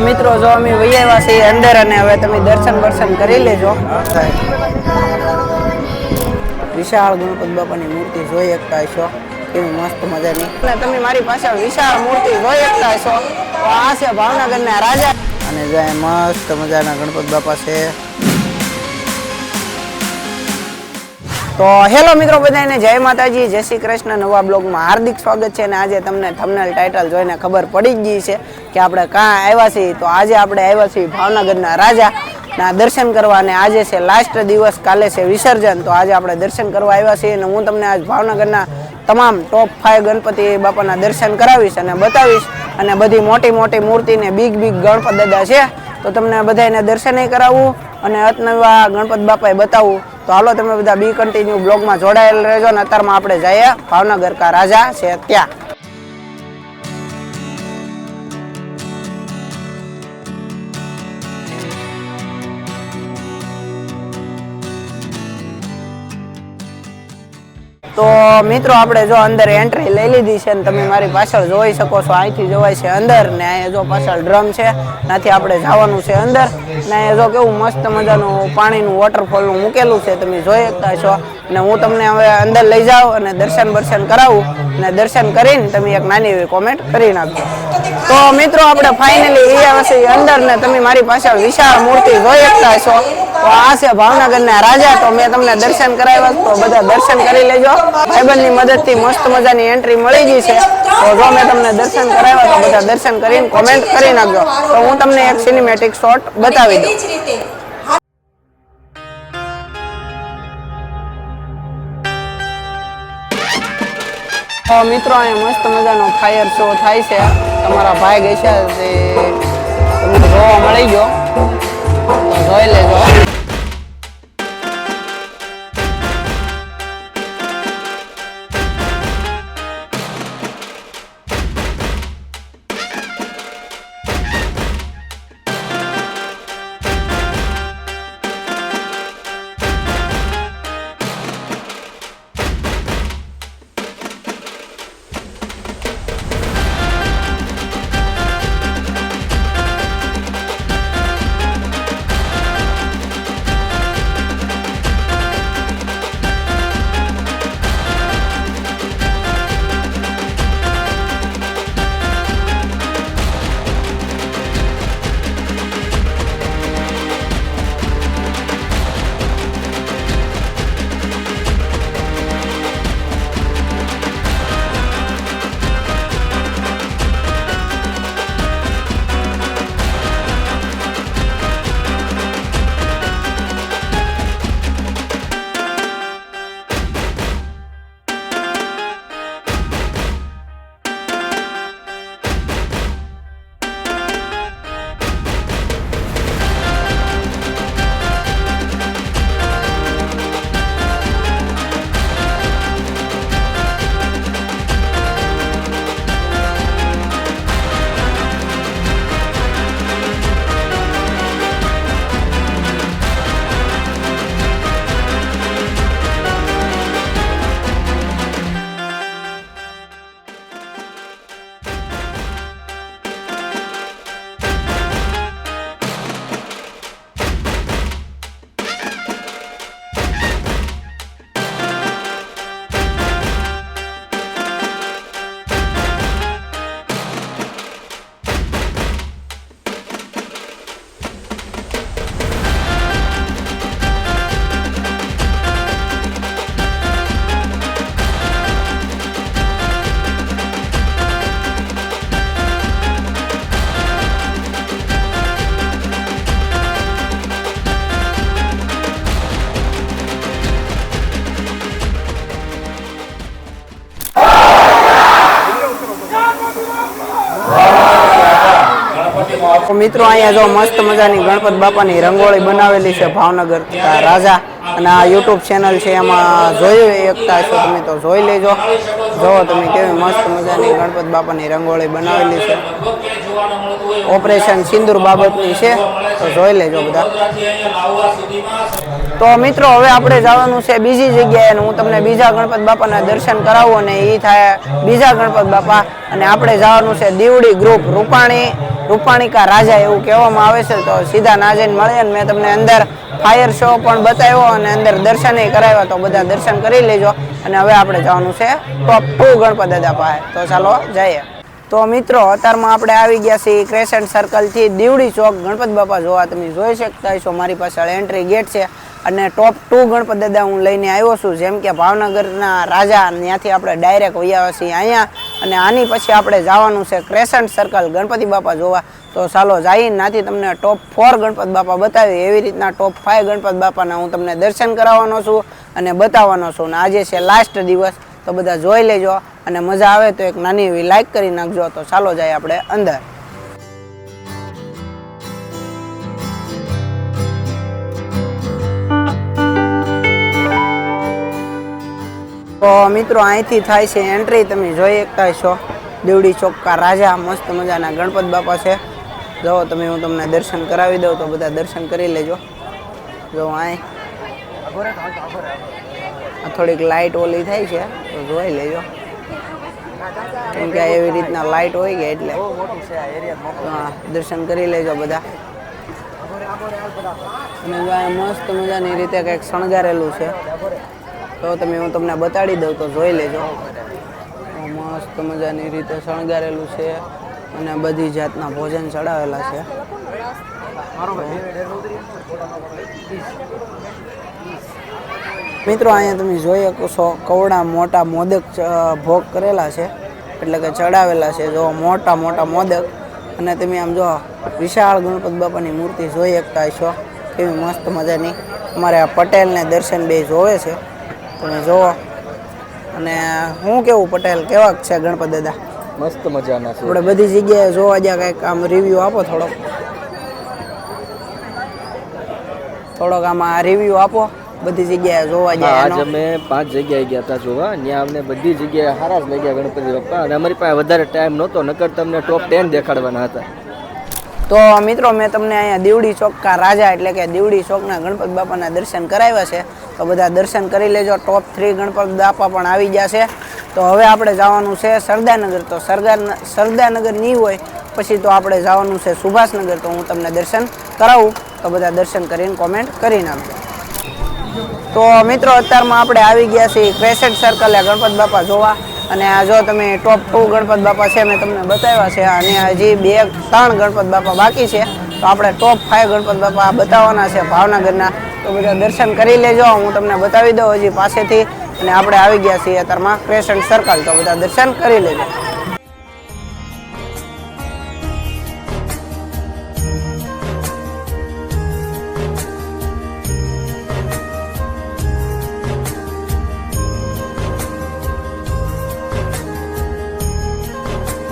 મિત્રો, જો અમે વહી અંદર અને હવે તમે દર્શન દર્શન કરી લેજો. વિશાળ ગણપત બાપાની મૂર્તિ જોઈ શકતા હશો. કેવી મસ્ત મજાની. અને તમે મારી પાછળ વિશાળ મૂર્તિ જોઈ શકતા હશો. આ છે ભાવનગરના રાજા. અને જાય મસ્ત મજાના ગણપત બાપા છે. તો હેલો મિત્રો બધાને જય માતાજી, જય શ્રી કૃષ્ણ. નવા બ્લોગમાં હાર્દિક સ્વાગત છે અને આજે તમને થંબનેલ ટાઇટલ જોઈને ખબર પડી જ ગઈ છે કે આપણે કાં આવ્યા છીએ. તો આજે આપણે આવ્યા છીએ ભાવનગરના રાજા. ના, દર્શન કરવા અને આજે છે લાસ્ટ દિવસ, કાલે છે વિસર્જન. તો આજે આપણે દર્શન કરવા આવ્યા છીએ અને હું તમને આજ ભાવનગરના તમામ ટોપ ફાઈવ ગણપતિ બાપાના દર્શન કરાવીશ અને બતાવીશ. અને બધી મોટી મોટી મૂર્તિને બિગ બિગ ગણપત દાદા છે. તો તમને બધાને દર્શનય કરાવવું અને અતનવા ગણપત બાપાએ બતાવવું તો હાલો તમે બધા બી કન્ટિન્યુ બ્લોગમાં જોડાયેલ રહેજો અને અત્યારમાં આપણે જઈએ ભાવનગર કા રાજા છે ત્યાં. તો મિત્રો, આપણે જો અંદર એન્ટ્રી લઈ લીધી છે ને તમે મારી પાછળ જોઈ શકો છો. અહીંથી જોવાય છે અંદર ને અહીંયા જો પાછળ ડ્રમ છે. ત્યાંથી આપણે જવાનું છે અંદર. ને અહીંયા જો કેવું મસ્ત મજાનું પાણીનું વોટરફોલનું મૂકેલું છે. તમે જોઈ શકતા છો ને હું તમને હવે અંદર લઈ જાઉં અને દર્શન બર્શન કરાવું ને દર્શન કરીને તમે એક નાની એવી કોમેન્ટ કરી નાખજો. તો મિત્રો, આપણે ફાઇનલી એ અંદર ને તમે મારી પાછળ વિશાળ મૂર્તિ જોઈ શકતા છો આ છે ભાવનગરના રાજા. તો મેં તમને દર્શન કરાવ્યા તો બધા દર્શન કરી લેજો. ભાઈબંધની મદદથી મસ્ત મજાની એન્ટ્રી મળી ગઈ છે. તો જો મેં તમને દર્શન કરાવ્યા તો બધા દર્શન કરીને કોમેન્ટ કરી નાખજો. તો હું તમને એક સિનેમેટિક શોટ બતાવી દઉં. તો મિત્રો, અહીંયા મસ્ત મજાનો ફાયર શો થાય છે. તમારા ભાઈ ગઈ છે તે તમને જોવા મળી ગયો. મિત્રો, અહીંયા જો મસ્ત મજાની ગણપત બાપાની રંગોળી બનાવેલી છે ભાવનગર રાજા. અને આ યુટ્યુબ ચેનલ છે, એમાં જોયું એકતા છો તમે તો જોઈ લેજો. જો તમે કેવી મસ્ત મજાની ગણપત બાપાની રંગોળી બનાવેલી છે. ઓપરેશન સિંદૂર બાબતની છે, તો જોઈ લેજો બધા. તો મિત્રો, હવે આપણે જવાનું છે બીજી જગ્યાએ હું તમને બીજા ગણપત બાપાના દર્શન કરાવું અને એ થાય બીજા ગણપત બાપા. અને આપણે જવાનું છે દીવડી ગ્રુપ રૂપાણી, રૂપાણીકા રાજા એવું કહેવામાં આવે છે. તો સીધા ના જઈને મળીએ અને મેં તમને અંદર ફાયર શો પણ બતાવ્યો અને અંદર દર્શન કરાવ્યા. તો બધા દર્શન કરી લેજો. અને હવે આપણે જવાનું છે ટોપ ટુ ગણપત દાદા પાસે. તો ચાલો જઈએ. તો મિત્રો અત્યારમાં આપણે આવી ગયા છીએ ક્રેસન્ટ સર્કલથી દીવડી ચોક ગણપત બાપા જોવા. તમે જોઈ શકતા છો મારી પાછળ એન્ટ્રી ગેટ છે. અને ટોપ ટુ ગણપત દાદા હું લઈને આવ્યો છું. જેમ કે ભાવનગરના રાજા, ત્યાંથી આપણે ડાયરેક્ટ વૈયા છીએ અહીંયા. અને આની પછી આપણે જવાનું છે ક્રેસન્ટ સર્કલ ગણપતિ બાપા જોવા. તો ચાલો જઈએ નાથી તમને ટોપ ફોર ગણપત બાપા બતાવી એવી રીતના ટોપ ફાઈવ ગણપત બાપાના હું તમને દર્શન કરાવવાનો છું અને બતાવવાનો છું. અને આજે છે લાસ્ટ દિવસ, તો બધા જોઈ લેજો અને મજા આવે તો એક નાની એવી લાઈક કરી નાખજો. તો ચાલો જાય આપણે અંદર. તો મિત્રો, અહીંથી થાય છે એન્ટ્રી તમે જોઈ શકતા છો દેવડી ચોક્કા રાજા, મસ્ત મજાના ગણપત બાપા છે. જો તમે, હું તમને દર્શન કરાવી દઉં તો બધા દર્શન કરી લેજો. જો અહીં થોડીક લાઇટ ઓલી થાય છે, તો જોઈ લેજો. કેમ કે એવી રીતના લાઇટ હોય કે એટલે. દર્શન કરી લેજો બધા. અને મસ્ત મજાની રીતે કંઈક શણગારેલું છે. તો તમે, હું તમને બતાડી દઉં તો જોઈ લેજો. મસ્ત મજાની રીતે શણગારેલું છે અને બધી જાતના ભોજન ચડાવેલા છે. મિત્રો, અહીંયા તમે જોઈ શકો છો, કવડા મોટા મોદક ભોગ કરેલા છે. એટલે કે ચડાવેલા છે, જો મોટા મોટા મોદક. અને તમે આમ જો, વિશાળ ગણપત બાપાની મૂર્તિ જોઈ શકતા છો કેવી મસ્ત મજાની. અમારે આ પટેલને દર્શન બે જોવે છે. તમે જોવો. અને હું કેવું પટેલ કેવા છે ગણપત દાદા? મસ્ત મજાના છે. આપણે બધી જગ્યાએ જોવા જ્યાં કંઈક આમ રિવ્યૂ આપો થોડોક. થોડોક આમાં રિવ્યૂ આપો બધી જગ્યાએ જોવા જાય આજ અમે પાંચ જગ્યાએ ગયા હતા જોવા. ત્યાં અમને બધી જગ્યાએ સારા જ લાગ્યા ગણપતિ બાપ્પા અને અમારી પાસે વધારે ટાઈમ નહોતો નકર તમને ટોપ ટેન દેખાડવાના હતા. તો મિત્રો, મેં તમને અહીંયા દીવડી ચોકકા રાજા એટલે કે દીવડી ચોકના ગણપત બાપાના દર્શન કરાવ્યા છે. તો બધા દર્શન કરી લેજો. ટોપ થ્રી ગણપત બાપા પણ આવી ગયા છે. તો હવે આપણે જવાનું છે સરદારનગર. તો સરદાર, સરદારનગર નહીં હોય, પછી તો આપણે જવાનું છે સુભાષનગર. તો હું તમને દર્શન કરાવું. તો બધા દર્શન કરીને કોમેન્ટ કરી નાખજો. તો મિત્રો, અત્યારમાં આપણે આવી ગયા છીએ. ક્રેસેટ સર્કલે ગણપત બાપા જોવા. અને આ જો તમે ટોપ ટુ ગણપત બાપા છે, મેં તમને બતાવ્યા છે, અને હજી બે ત્રણ ગણપત બાપા બાકી છે, તો આપણે ટોપ ફાઈવ ગણપત બાપા બતાવવાના છે ભાવનગરના. તો બધા દર્શન કરી લેજો, હું તમને બતાવી દઉં હજી પાસેથી. અને આપણે આવી ગયા છીએ અત્યારમાં ક્રેસેન્ટ સર્કલ તો બધા દર્શન કરી લેજો.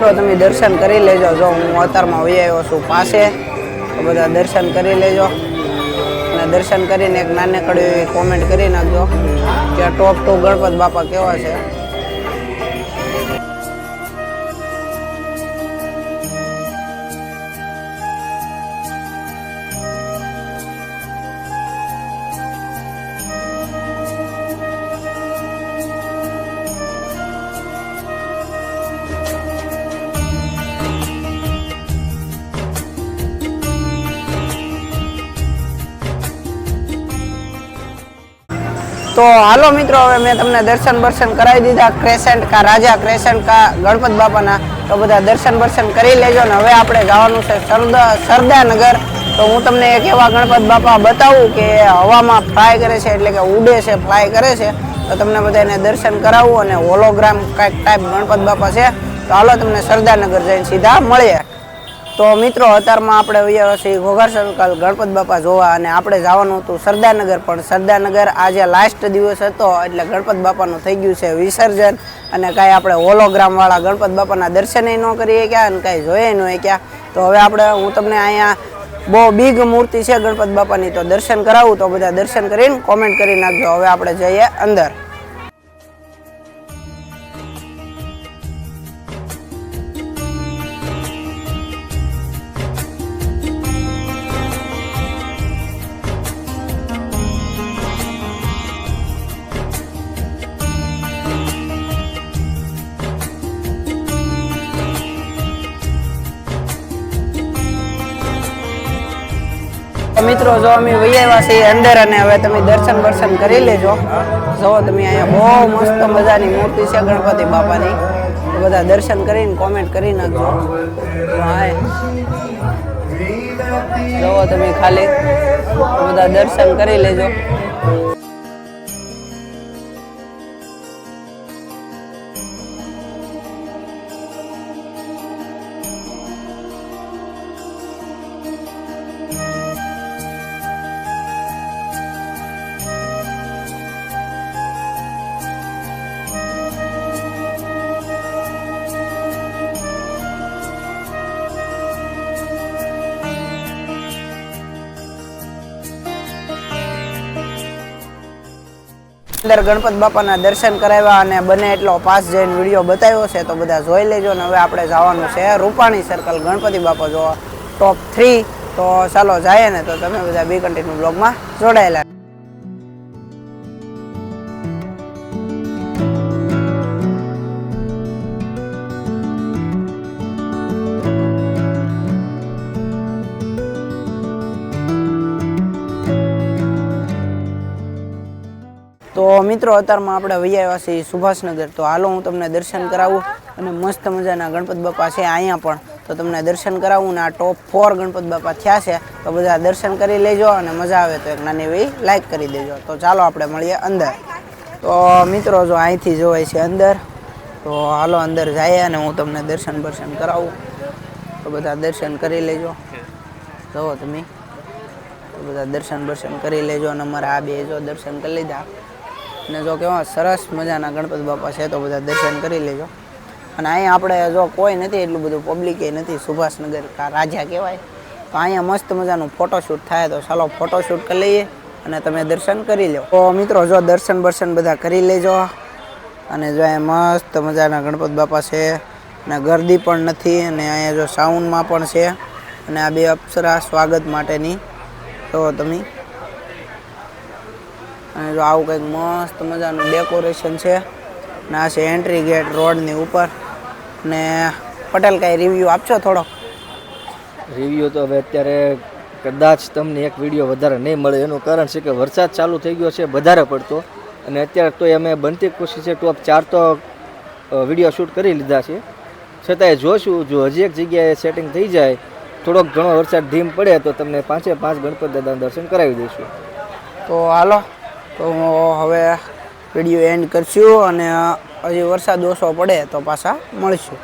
મિત્રો, તમે દર્શન કરી લેજો. જો હું અવતારમાં વહી આવ્યો છું પાસે, તો બધા દર્શન કરી લેજો. અને દર્શન કરીને એક નાનકડી કોમેન્ટ કરી નાખજો. કે ટોપ ટુ ગણપત બાપા કેવા છે. હાલો મિત્રો, હવે મેં તમને દર્શન બર્શન કરાવી દીધા, ક્રેસેન્ટ કા રાજા, ક્રેસેન્ટ કા ગણપત બાપાના. તો બધા દર્શન બર્શન કરી લેજો ને હવે આપણે જવાનું છે સરદા સરદારનગર તો હું તમને એક એવા ગણપત બાપા બતાવું કે હવામાં ફ્લાય કરે છે, એટલે કે ઉડે છે, ફ્લાય કરે છે. તો તમને બધાને દર્શન કરાવવું અને હોલોગ્રામ કાંઈક ટાઈપ ગણપત બાપા છે. તો હાલો તમને સરદારનગર જઈને સીધા મળીએ. તો મિત્રો, અત્યારમાં આપણે વૈયા છીએ ઘોઘર સર્કલ ગણપત બાપા જોવા અને આપણે જવાનું હતું સરદારનગર. પણ સરદારનગર આજે લાસ્ટ દિવસ હતો એટલે ગણપત બાપાનું થઈ ગયું છે વિસર્જન અને કાંઈ આપણે હોલોગ્રામવાળા ગણપત બાપાના દર્શનય ન કરીએ ક્યાં અને કાંઈ જોઈએ ન ક્યાં. તો હવે આપણે, હું તમને અહીંયા બહુ બિગ મૂર્તિ છે ગણપત બાપાની, તો દર્શન કરાવું તો બધા દર્શન કરીને કોમેન્ટ કરી નાખજો. હવે આપણે જઈએ અંદર. મિત્રો, જો અમે વહી છીએ અંદર અને હવે તમે દર્શન દર્શન કરી લેજો. જો તમે અહીંયા બહુ મસ્ત મજાની મૂર્તિ છે ગણપતિ બાપાની. બધા દર્શન કરીને કોમેન્ટ કરી નાખજો. હાય. જો તમે ખાલી બધા દર્શન કરી લેજો. અંદર ગણપત બાપાના દર્શન કરાવ્યા અને બને એટલો પાસ જઈને વીડિયો બતાવ્યો છે, તો બધા જોઈ લેજો. ને હવે આપણે જવાનું છે રૂપાણી સર્કલ ગણપતિ બાપા જોવા. ટોપ થ્રી તો ચાલો, જાય ને તો તમે બધા બી કન્ટિન્યુ બ્લોગમાં જોડાયેલા. તો મિત્રો અત્યારમાં આપણે વૈયાવાસી સુભાષનગર. તો હાલો, હું તમને દર્શન કરાવું અને મસ્ત મજાના ગણપત બાપા છે અહીંયા પણ. તો તમને દર્શન કરાવું ને આ ટોપ ફોર ગણપત બાપા થયા છે. તો બધા દર્શન કરી લેજો અને મજા આવે તો એક નાની એવી લાઈક કરી દેજો. તો ચાલો આપણે મળીએ અંદર. તો મિત્રો, જો અહીંથી જોવાય છે અંદર, તો હાલો અંદર જઈએ અને હું તમને દર્શન બર્શન કરાવું. તો બધા દર્શન કરી લેજો. જુઓ તમે. તો બધા દર્શન બર્શન કરી લેજો અને અમારા આ બે જો દર્શન કરી લીધા. અને જો કેવા સરસ મજાના ગણપતિ બાપા છે તો બધા દર્શન કરી લેજો. અને અહીંયા આપણે જો કોઈ નથી એટલું બધું પબ્લિક નથી, સુભાષનગર કા રાજા કહેવાય. તો અહીંયા મસ્ત મજાનું ફોટોશૂટ થાય તો ચાલો ફોટોશૂટ કરી લઈએ અને તમે દર્શન કરી લો. તો મિત્રો જો દર્શન બર્શન બધા કરી લેજો. અને જો અહીંયા મસ્ત મજાના ગણપત બાપા છે અને ગરદી પણ નથી અને અહીંયા જો સાઉન્ડમાં પણ છે. અને આ બે અપ્સરા સ્વાગત માટેની. તો તમે અને જો આવું કંઈક મસ્ત મજાનું ડેકોરેશન છે. ને આ છે એન્ટ્રી ગેટ રોડની ઉપર. ને પટેલ કાંઈ રિવ્યૂ આપશો થોડો? રિવ્યૂ તો હવે અત્યારે કદાચ તમને એક વીડિયો વધારે નહીં મળે. એનું કારણ છે કે વરસાદ ચાલુ થઈ ગયો છે વધારે પડતો. અને અત્યારે તો અમે બનતી કોશિશ છે ટોપ ચાર તો વીડિયો શૂટ કરી લીધા છે. છતાંય જોશું જો હજી એક જગ્યાએ સેટિંગ થઈ જાય થોડોક ઘણો વરસાદ ધીમ પડે તો તમને પાંચે પાંચ ગણપત દાદાના દર્શન કરાવી દઈશું. તો હાલો. તો હવે વીડિયો એન્ડ કરશું અને હજી વરસાદ ઓછો પડે તો પાછા મળશું.